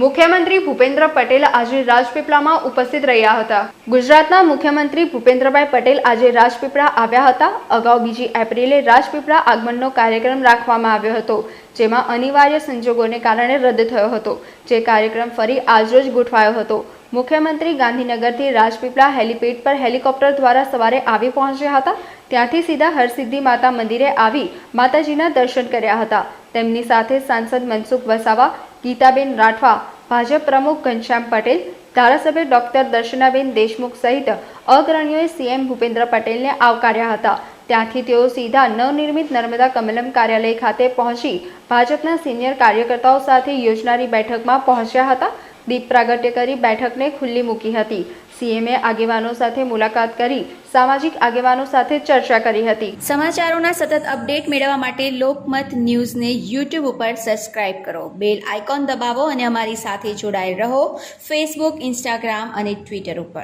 મુખ્યમંત્રી ભૂપેન્દ્ર પટેલ આજે રાજપીપળામાં ઉપસ્થિત રહ્યા હતા. ગુજરાતના મુખ્યમંત્રી ભૂપેન્દ્રભાઈ પટેલ આજે રાજપીપળા આવ્યા હતા. અગાઉ બીજી એપ્રિલે રાજપીપળા આગમનનો કાર્યક્રમ રાખવામાં આવ્યો હતો, જેમાં અનિવાર્ય સંજોગોને કારણે રદ થયો હતો, જે કાર્યક્રમ ફરી આજરોજ ગોઠવાયો હતો. મુખ્યમંત્રી ગાંધીનગરથી રાજપીપળા હેલિપેડ પર હેલિકોપ્ટર દ્વારા સવારે આવી પહોંચ્યા હતા. ત્યાંથી સીધા હરસિદ્ધિ માતા મંદિરે આવી માતાજીના દર્શન કર્યા હતા. તેમની સાથે સાંસદ મનસુખ વસાવા, ગીતાબેન રાઠવા, ભાજપ પ્રમુખ ઘનશ્યામ પટેલ, ધારાસભ્ય ડોક્ટર દર્શનાબેન દેશમુખ સહિત અગ્રણીઓએ સીએમ ભૂપેન્દ્ર પટેલને આવકાર્યા હતા. ત્યાંથી તેઓ સીધા નવનિર્મિત નર્મદા કમલમ કાર્યાલય ખાતે પહોંચી ભાજપના સિનિયર કાર્યકર્તાઓ સાથે યોજનારી બેઠકમાં પહોંચ્યા હતા. દીપ પ્રાગટ્ય કરી બેઠકને ખુલ્લી મૂકી હતી. સીએમએ આગેવાનો સાથે મુલાકાત કરી સામાજિક આગેવાનો સાથે ચર્ચા કરી હતી. સમાચારોના સતત અપડેટ મેળવવા માટે લોકમત ન્યૂઝને યુટ્યુબ ઉપર સબસ્ક્રાઇબ કરો. બેલ આઇકોન દબાવો અને અમારી સાથે જોડાયેલ રહો. ફેસબુક, ઇન્સ્ટાગ્રામ અને ટ્વિટર ઉપર.